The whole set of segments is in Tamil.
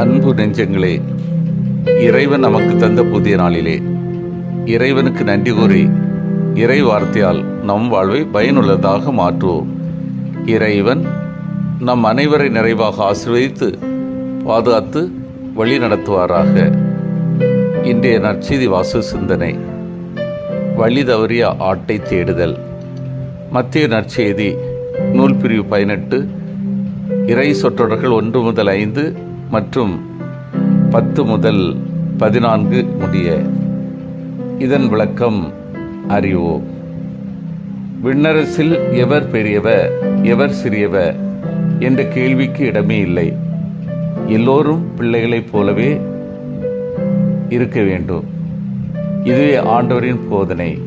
அன்பு நெஞ்சங்களே இறைவன் நமக்கு தந்த புதிய நாளிலே இறைவனுக்கு நன்றி கூறி இறை வார்த்தையால் நம் வாழ்வை பயனுள்ளதாக மாற்றுவோம். இறைவன் நம் அனைவரை நிறைவாக ஆசீர்வதித்து பாதுகாத்து வழி நடத்துவாராக. இன்றைய நற்செய்தி வாசு சிந்தனை வழி தவறிய ஆட்டை தேடுதல். மத்திய நற்செய்தி நூல் பிரிவு பதினெட்டு இறை சொற்றொடர்கள் ஒன்று முதல் ஐந்து மற்றும் பத்து முதல் பதினான்கு முடிய இதன் விளக்கம் அறிவோம். விண்ணரசில் எவர் பெரியவர் எவர் சிறியவர் என்ற கேள்விக்கு இடமே இல்லை. எல்லோரும் பிள்ளைகளைப் போலவே இருக்க வேண்டும். இதுவே ஆண்டவரின் போதனை.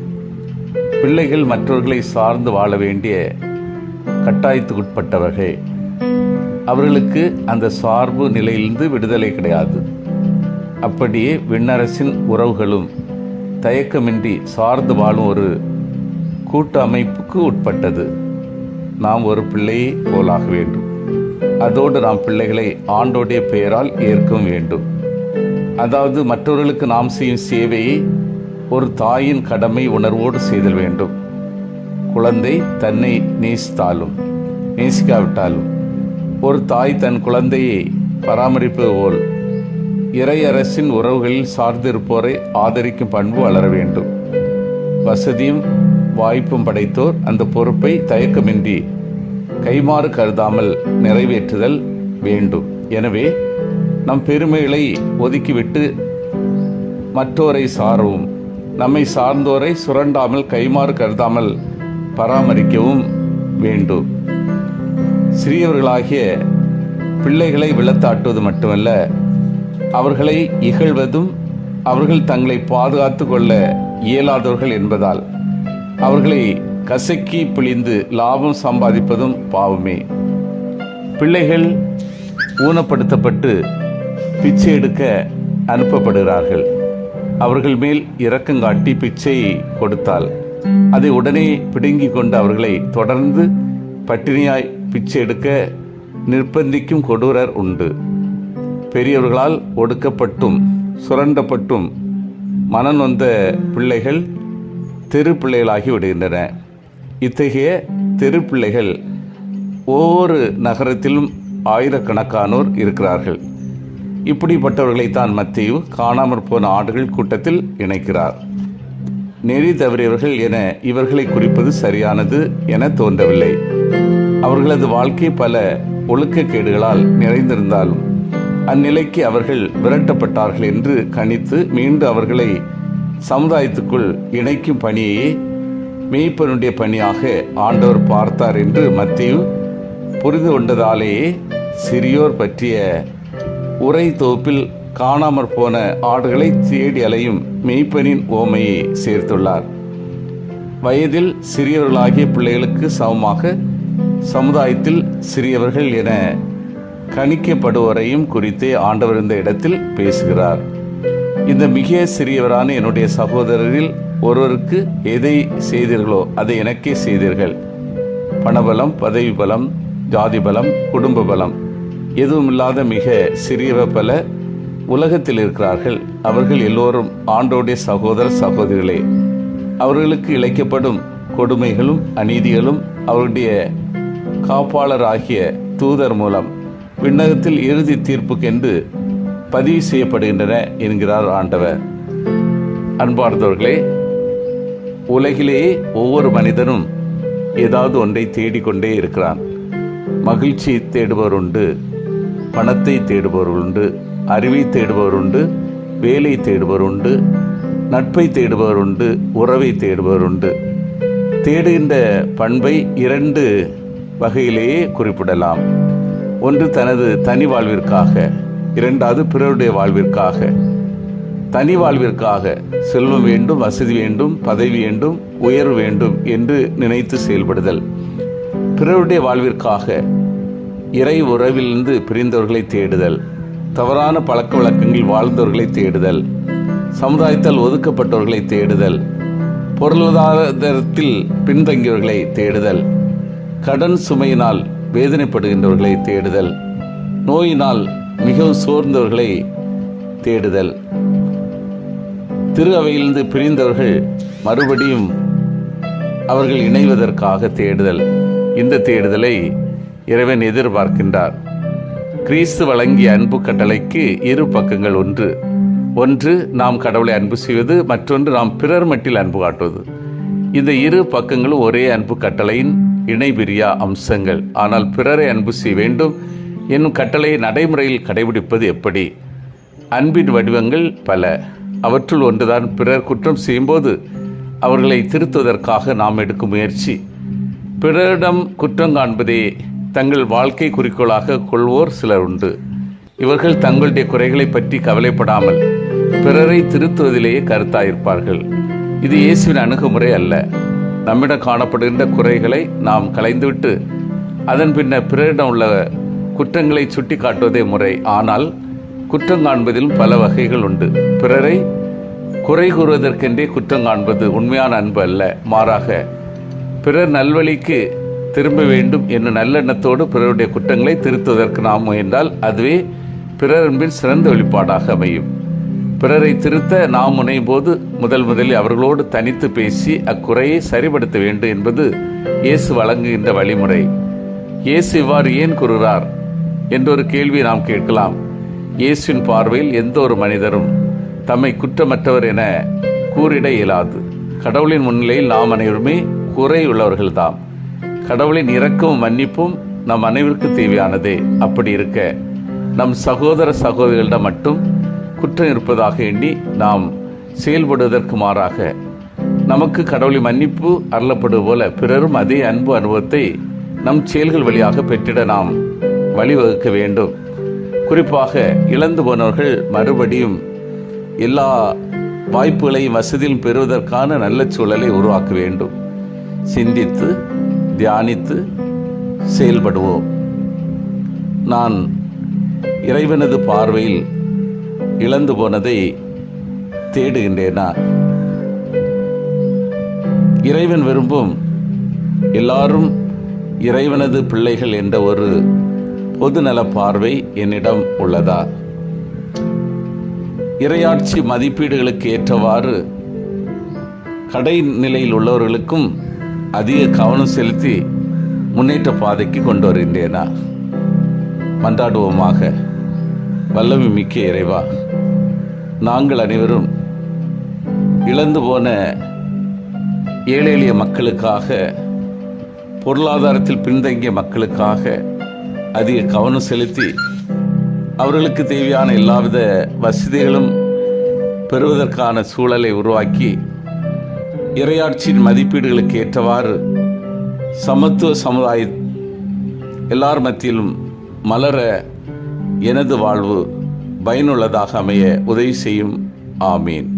பிள்ளைகள் மற்றவர்களை சார்ந்து வாழ வேண்டிய கட்டாயத்துக்குட்பட்டவர்கள். அவர்களுக்கு அந்த சார்பு நிலையிலிருந்து விடுதலை கிடையாது. அப்படியே விண்ணரசின் உறவுகளும் தயக்கமின்றி சார்ந்து வாழும் ஒரு கூட்டு அமைப்புக்கு உட்பட்டது. நாம் ஒரு பிள்ளையை போலாக வேண்டும். அதோடு நாம் பிள்ளைகளை ஆண்டோடைய பெயரால் ஏற்கவும் வேண்டும். அதாவது மற்றவர்களுக்கு நாம் செய்யும் சேவையை ஒரு தாயின் கடமை உணர்வோடு செய்தல் வேண்டும். குழந்தை தன்னை நேசித்தாலும் நேசிக்காவிட்டாலும் ஒரு தாய் தன் குழந்தையை பராமரிப்பது போல் இறையரசின் உறவுகளில் சார்ந்திருப்போரை ஆதரிக்கும் பண்பு வளர வேண்டும். வசதியும் வாய்ப்பும் படைத்தோர் அந்த பொறுப்பை தயக்கமின்றி கைமாறு கருதாமல் நிறைவேற்றுதல் வேண்டும். எனவே நம் பெருமைகளை ஒதுக்கிவிட்டு மற்றோரை சாரவும் நம்மை சார்ந்தோரை சுரண்டாமல் கைமாறு கருதாமல் பராமரிக்கவும் வேண்டும். சிறியவர்களாகிய பிள்ளைகளை விளத்தாட்டுவது மட்டுமல்ல அவர்களை இகழ்வதும் அவர்கள் தங்களை பாதுகாத்து கொள்ள இயலாதவர்கள் என்பதால் அவர்களை கசக்கி பிழிந்து லாபம் சம்பாதிப்பதும் பாவமே. பிள்ளைகள் ஊனப்படுத்தப்பட்டு பிச்சை எடுக்க அனுப்பப்படுகிறார்கள். அவர்கள் மேல் இரக்கங்காட்டி பிச்சை கொடுத்தால் அதை உடனே பிடுங்கிக் கொண்டு அவர்களை தொடர்ந்து பட்டினியாய் பிச்சை எடுக்க நிர்பந்திக்கும் கொடூரர் உண்டு. பெரியவர்களால் ஒடுக்கப்பட்டும் சுரண்டப்பட்டும் மனநொந்த பிள்ளைகள் தெரு பிள்ளைகளாகி விடுகின்றன. இத்தகைய தெரு பிள்ளைகள் ஒவ்வொரு நகரத்திலும் ஆயிரக்கணக்கானோர் இருக்கிறார்கள். இப்படிப்பட்டவர்களைத்தான் மத்தியும் காணாமற் போன ஆடுகள் கூட்டத்தில் இணைக்கிறார். நெறி தவறியவர்கள் என இவர்களை குறிப்பது சரியானது என தோன்றவில்லை. அவர்களது வாழ்க்கை பல ஒழுக்கக்கேடுகளால் நிறைந்திருந்தாலும் அந்நிலைக்கு அவர்கள் விரட்டப்பட்டார்கள் என்று கணித்து மீண்டும் அவர்களை சமுதாயத்துக்குள் இணைக்கும் பணியையே மேய்ப்பனுடைய பணியாக ஆண்டவர் பார்த்தார் என்று மத்தியும் புரிந்து கொண்டதாலேயே சிறியோர் பற்றிய உரை தொகுப்பில் காணாமற் போன ஆடுகளை தேடி அலையும் மெய்ப்பனின் ஓமையை சேர்த்துள்ளார். வயதில் சிறியவர்களாகிய பிள்ளைகளுக்கு சமமாக சமுதாயத்தில் சிறியவர்கள் என கணிக்கப்படுவரையும் குறித்தே ஆண்டவர் இந்த இடத்தில் பேசுகிறார். இந்த மிக சிறியவரான என்னுடைய சகோதரரில் ஒருவருக்கு எதை செய்தீர்களோ அதை எனக்கே செய்தீர்கள். பணபலம் பதவி பலம் ஜாதி பலம் குடும்ப பலம் எதுவும் இல்லாத மிக சிறியவ பல உலகத்தில் இருக்கிறார்கள். அவர்கள் எல்லோரும் ஆண்டோடைய சகோதர சகோதரிகளே. அவர்களுக்கு இழைக்கப்படும் கொடுமைகளும் அநீதிகளும் அவருடைய காப்பாளர் ஆகிய தூதர் மூலம் விண்ணகத்தில் இறுதி தீர்ப்புக்கென்று பதிவு செய்யப்படுகின்றன என்கிறார் ஆண்டவர். அன்பார்ந்தவர்களே உலகிலேயே ஒவ்வொரு மனிதனும் ஏதாவது ஒன்றை தேடிக்கொண்டே இருக்கிறான். மகிழ்ச்சி தேடுபவர் உண்டு பணத்தை தேடுபவர் உண்டு அறிவை தேடுபவர் உண்டு வேலை தேடுபவர் உண்டு நட்பை தேடுபவர் உண்டு உறவை தேடுபவர் உண்டு. தேடுகின்ற பண்பை இரண்டு வகையிலேயே குறிப்பிடலாம். ஒன்று தனது தனி வாழ்விற்காக இரண்டாவது பிறருடைய வாழ்விற்காக. தனி வாழ்விற்காக செல்வம் வேண்டும் வசதி வேண்டும் பதவி வேண்டும் உயர்வு வேண்டும் என்று நினைத்து செயல்படுதல். பிறருடைய வாழ்விற்காக இறை உறவிலிருந்து பிரிந்தவர்களை தேடுதல். தவறான பழக்க வழக்கங்களில் வாழ்ந்தவர்களை தேடுதல். சமுதாயத்தால் ஒதுக்கப்பட்டவர்களை தேடுதல். பொருளாதாரத்தில் பின்தங்கியவர்களை தேடுதல். கடன் சுமையினால் வேதனைப்படுகின்றவர்களை தேடுதல். நோயினால் மிகவும் சோர்ந்தவர்களை தேடுதல். திரு அவையிலிருந்து பிரிந்தவர்கள் மறுபடியும் அவர்கள் இணைவதற்காக தேடுதல். இந்த தேடுதலை இறைவன் எதிர்பார்க்கின்றார். கிறிஸ்து வழங்கிய அன்பு கட்டளைக்கு இரு பக்கங்கள் ஒன்று. ஒன்று நாம் கடவுளை அன்பு செய்வது மற்றொன்று நாம் பிறர் மட்டில் அன்பு காட்டுவது. இந்த இரு பக்கங்களும் ஒரே அன்பு கட்டளையின் இணைபிரியா அம்சங்கள். ஆனால் பிறரை அன்பு செய்ய வேண்டும் என்னும் கட்டளையை நடைமுறையில் கடைபிடிப்பது எப்படி? அன்பின் வடிவங்கள் பல. அவற்றுள் ஒன்றுதான் பிறர் குற்றம் செய்யும்போது அவர்களை திருத்துவதற்காக நாம் எடுக்கும் முயற்சி. பிறரிடம் குற்றம் காண்பதே தங்கள் வாழ்க்கை குறிக்கோளாக கொள்வோர் சிலர் உண்டு. இவர்கள் தங்களுடைய குறைகளை பற்றி கவலைப்படாமல் பிறரை திருத்துவதிலேயே கருத்தாயிருப்பார்கள். இது இயேசுவின் அணுகுமுறை அல்ல. நம்மிடம் காணப்படுகின்ற குறைகளை நாம் கலைந்துவிட்டு அதன் பின்னர் பிறரிடம் உள்ள குற்றங்களை சுட்டி காட்டுவதே முறை. ஆனால் குற்றம் காண்பதிலும் பல வகைகள் உண்டு. பிறரை குறை கூறுவதற்கென்றே குற்றம் காண்பது உண்மையான அன்பு அல்ல. மாறாக பிறர் நல்வழிக்கு திரும்ப வேண்டும் என்னும் நல்லெண்ணத்தோடு பிறருடைய குற்றங்களை திருத்துவதற்கு நாம் முயன்றால் அதுவே பிறர் அன்பின் சிறந்த வெளிப்பாடாக அமையும். பிறரை திருத்த நாம் முனையும் போது முதல் முதலில் அவர்களோடு தனித்து பேசி அக்குறையை சரிபடுத்த வேண்டும் என்பது இயேசு வழங்குகின்ற வழிமுறை. இயேசு இவ்வாறு ஏன் கூறுகிறார்? என்றொரு கேள்வி நாம் கேட்கலாம். இயேசுவின் பார்வையில் எந்த ஒரு மனிதரும் தம்மை குற்றமற்றவர் என கூறிட இயலாது. கடவுளின் முன்னிலையில் நாம் அனைவருமே குறையுள்ளவர்கள்தாம். கடவுளின் இரக்கமும் மன்னிப்பும் நம் அனைவருக்கு தேவையானதே. அப்படி இருக்க நம் சகோதர சகோதரிகளிடம் மட்டும் குற்றம் இருப்பதாக எண்ணி நாம் செயல்படுவதற்கு மாறாக நமக்கு கடவுளின் மன்னிப்பு அருளப்படுவது போல பிறரும் அதே அன்பு அனுபவத்தை நம் செயல்கள் வழியாக பெற்றிட நாம் வழிவகுக்க வேண்டும். குறிப்பாக இழந்து போனவர்கள் மறுபடியும் எல்லா வாய்ப்புகளையும் வசதியும் பெறுவதற்கான நல்ல சூழலை உருவாக்க வேண்டும். சிந்தித்து தியானித்து செயல்படுவோம். நான் இறைவனது பார்வையில் இழந்து போனதை தேடுகின்றேனா? இறைவன் விரும்பும் எல்லாரும் இறைவனது பிள்ளைகள் என்ற ஒரு பொதுநல பார்வை என்னிடம் உள்ளதா? இரையாட்சி மதிப்பீடுகளுக்கு ஏற்றவாறு கடை நிலையில் உள்ளவர்களுக்கும் அதிக கவனம் செலுத்தி முன்னேற்ற பாதைக்கு கொண்டு வருகின்றேனா? மன்றாடுவோமாக. வல்லமை மிக்க இறைவா நாங்கள் அனைவரும் இழந்து போன ஏழை எளிய மக்களுக்காக பொருளாதாரத்தில் பின்தங்கிய மக்களுக்காக அதிக கவனம் செலுத்தி அவர்களுக்கு தேவையான எல்லாவித வசதிகளும் பெறுவதற்கான சூழலை உருவாக்கி இரையாட்சியின் மதிப்பீடுகளுக்கு ஏற்றவாறு சமத்துவ சமுதாய எல்லார் மத்தியிலும் மலர எனது வாழ்வு பயனுள்ளதாக அமைய உதவி செய்யும். ஆமீன்.